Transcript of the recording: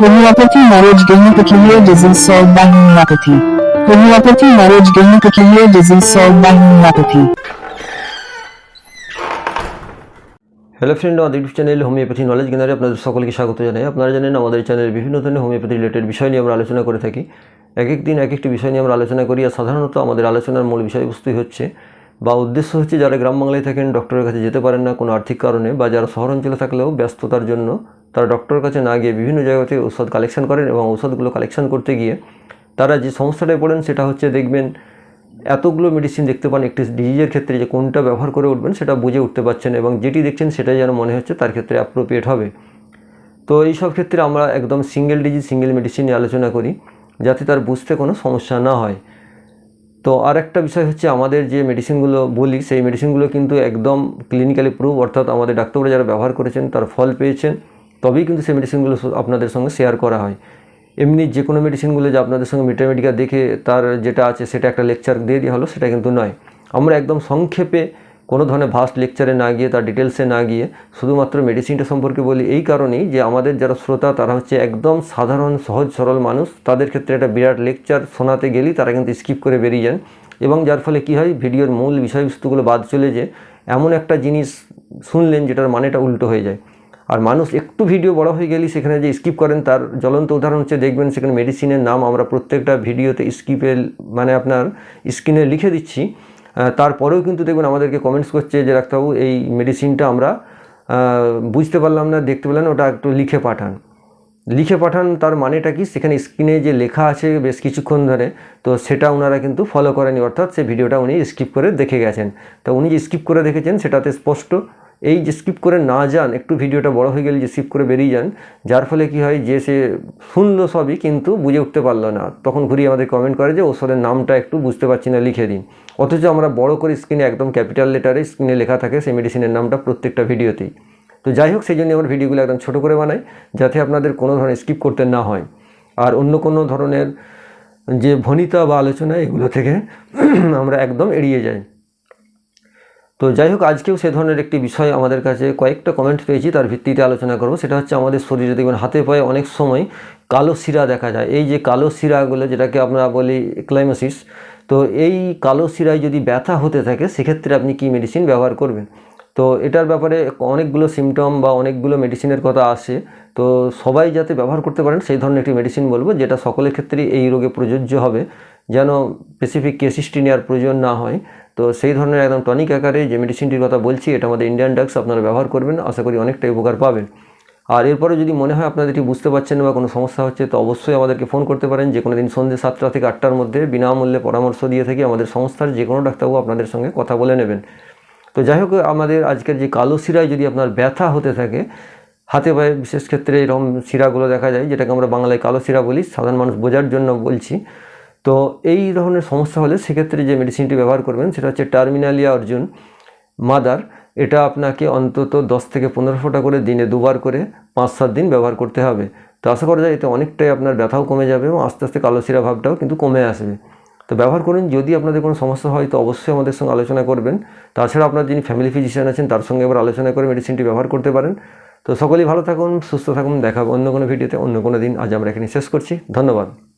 Homeopathy marriage gain peculiar disease solved by homeopathy. Homeopathy marriage gain peculiar disease solved by homeopathy. Hello friend আমাদের YouTube channel homeopathy knowledge গেনারে আপনাদের সকলকে স্বাগত জানাই আপনারা জানেন, আমাদের চ্যানেলে বিভিন্ন ধরনের হোমিওপ্যাথি রিলেটেড বিষয় নিয়ে আমরা আলোচনা করে থাকি এক এক দিন এক একটি বিষয় নিয়ে আমরা আলোচনা করি আর সাধারণত আমাদের আলোচনার মূল বিষয়বস্তুই হচ্ছে, বা উদ্দেশ্য হচ্ছে, যারা গ্রাম বাংলায় থাকেন ডক্টরের কাছে যেতে পারেন না কোনো আর্থিক কারণে, বা যারা শহর অঞ্চলে থাকলেও ব্যস্ততার জন্য তারা ডক্টরের কাছে না গিয়ে বিভিন্ন জায়গা থেকে ঔষধ কালেকশন করেন এবং ঔষধগুলো কালেকশন করতে গিয়ে তারা যে সমস্যাটায় পড়েন সেটা হচ্ছে দেখবেন এতগুলো মেডিসিন দেখতে পান, একটি ডিজিজের ক্ষেত্রে যে কোনটা ব্যবহার করে উঠবেন সেটা বুঝে উঠতে পারছেন এবং যেটি দেখছেন সেটাই যেন মনে হচ্ছে তার ক্ষেত্রে অ্যাপ্রোপ্রিয়েট হবে। তো এই সব ক্ষেত্রে আমরা একদম সিঙ্গেল ডিজিজ সিঙ্গেল মেডিসিন নিয়ে আলোচনা করি যাতে তার বুঝতে কোনো সমস্যা না হয়। তো আর একটা বিষয় হচ্ছে আমাদের যে মেডিসিনগুলো বলি, সেই মেডিসিনগুলো কিন্তু একদম ক্লিনিক্যালি প্রুভ অর্থাৎ আমাদের ডাক্তাররা যারা ব্যবহার করেছেন তার ফল পেয়েছেন। তবেই কিন্তু সেই মেডিসিনগুলো আপনাদের সঙ্গে শেয়ার করা হয়। এমনি যে কোনো মেডিসিনগুলো যে আপনাদের সঙ্গে মিটামেডিকা দেখে তার যেটা আছে সেটা একটা লেকচার দিয়ে দেওয়া হলো, সেটা কিন্তু নয়। আমরা একদম সংক্ষেপে কোনো ধরনের ভাস্ট লেকচারে না গিয়ে, তার ডিটেলসে না গিয়ে শুধুমাত্র মেডিসিনটা সম্পর্কে বলি এই কারণেই যে আমাদের যারা শ্রোতা, তারা হচ্ছে একদম সাধারণ, সহজ, সরল মানুষ। তাদের ক্ষেত্রে একটা বিরাট লেকচার শোনাতে গেলেই তারা কিন্তু স্কিপ করে বেরিয়ে যান। এবং যার ফলে কী হয়, ভিডিওর মূল বিষয়বস্তুগুলো বাদ চলে যে এমন একটা জিনিস শুনলেন যেটার মানেটা উল্টো হয়ে যায়। আর মানুষ একটু ভিডিও বড় হয়ে গেলেই সেখানে যে স্কিপ করেন, তার জ্বলন্ত উদাহরণ হচ্ছে দেখবেন সেখানে মেডিসিনের নাম আমরা প্রত্যেকটা ভিডিওতে স্কিপে মানে আপনার স্ক্রিনে লিখে দিচ্ছি। তারপরেও কিন্তু দেখবেন আমাদেরকে কমেন্টস করছে যে, ডাক্তারবাবু, এই মেডিসিনটা আমরা বুঝতে পারলাম না, দেখতে পেলাম ওটা একটু লিখে পাঠান। লিখে পাঠান, তার মানেটা কি? সেখানে স্ক্রিনে যে লেখা আছে বেশ কিছুক্ষণ ধরে, তো সেটা ওনারা কিন্তু ফলো করেনি অর্থাৎ সে ভিডিওটা উনি স্কিপ করে দেখে গেছেন। তো উনি যে স্কিপ করে দেখেছেন, সেটাতে স্পষ্ট এই যে স্কিপ করে না যান, একটু ভিডিওটা বড় হয়ে গেলে যে স্কিপ করে বেরিয়ে যান, যার ফলে কি হয় যে সে শুনলো সবই কিন্তু বুঝে উঠতে পারল না। তখন ঘুরিয়ে আমাদের কমেন্ট করে যে ওষুধের নামটা একটু বুঝতে পারছি না, লিখে দিন। অথচ আমরা বড় করে স্ক্রিনে একদম ক্যাপিটাল লেটারে স্ক্রিনে লেখা থাকে সেই মেডিসিনের নামটা প্রত্যেকটা ভিডিওতেই তো যাই হোক সেই জন্য আমার ভিডিওগুলো একদম ছোটো করে বানাই, যাতে আপনাদের কোনো ধরনের স্কিপ করতে না হয়। আর অন্য কোনো ধরনের যে ভনিতা বা আলোচনা, এগুলো থেকে আমরা একদম এড়িয়ে যাই। তো যাই হোক আজকেও সে ধরনের একটি বিষয় আমাদের কাছে কয়েকটা কমেন্ট পেয়েছি, তার ভিত্তিতে আলোচনা করব। সেটা হচ্ছে আমাদের শরীরে দেখবেন, হাতে পায়ে অনেক সময় কালো শিরা দেখা যায়। এই যে কালো শিরাগুলো, যেটাকে আমরা বলি ক্লাইমোসিস তো এই কালো শিরায় যদি ব্যথা হতে থাকে, সেক্ষেত্রে আপনি কি মেডিসিন ব্যবহার করবেন? তো এটার ব্যাপারে অনেকগুলো সিমটম বা অনেকগুলো মেডিসিনের কথা আসে। তো সবাই যাতে ব্যবহার করতে পারেন, সেই ধরনের একটি মেডিসিন বলব, যেটা সকলের ক্ষেত্রেই এই রোগে প্রযোজ্য হবে। যেন স্পেসিফিক কেসিসটি নেওয়ার প্রয়োজন না হয়। তো সেই ধরনের একদম টনিক আকারে যে মেডিসিনটির কথা বলছি, এটা আমাদের ইন্ডিয়ান ড্রাগস আপনারা ব্যবহার করবেন, আশা করি অনেকটাই উপকার পাবেন। আর এরপরে যদি মনে হয় আপনাদের এটি বুঝতে পারছেন বা কোনো সমস্যা হচ্ছে, তো অবশ্যই আমাদেরকে ফোন করতে পারেন, যে কোনো দিন সন্ধ্যে সাতটা থেকে আটটার মধ্যে বিনামূল্যে পরামর্শ দিয়ে থাকি আমাদের সংস্থার যে কোনো ডাক্তারবাবু আপনাদের সঙ্গে কথা বলে নেবেন। তো যাই হোক, আমাদের আজকের যে কালো শিরায় যদি আপনার ব্যথা হতে থাকে, হাতে পায়ে বিশেষ ক্ষেত্রে এরকম শিরাগুলো দেখা যায়, যেটাকে আমরা বাংলায় কালো শিরা বলি, সাধারণ মানুষ বোঝার জন্য বলছি। তো এই ধরনের সমস্যা হলে সেক্ষেত্রে যে মেডিসিনটি ব্যবহার করবেন সেটা হচ্ছে টার্মিনালিয়া অর্জুন মাদার এটা আপনাকে অন্তত দশ থেকে পনেরো ফোঁটা করে দিনে দুবার করে পাঁচ সাত দিন ব্যবহার করতে হবে। তো আশা করা যায় এতে অনেকটাই আপনার ব্যথাও কমে যাবে এবং আস্তে আস্তে কালো শিরা ভাবটাও কিন্তু কমে আসবে। তো ব্যবহার করুন, যদি আপনাদের কোনো সমস্যা হয় তো অবশ্যই আমাদের সঙ্গে আলোচনা করবেন। তাছাড়া আপনার যিনি ফ্যামিলি ফিজিশিয়ান আছেন তার সঙ্গে এবার আলোচনা করে মেডিসিনটি ব্যবহার করতে পারেন। তো সকলেই ভালো থাকুন, সুস্থ থাকুন দেখাবো অন্য কোনো ভিডিওতে অন্য কোনো দিন। আজ আমরা এখানে শেষ করছি। ধন্যবাদ।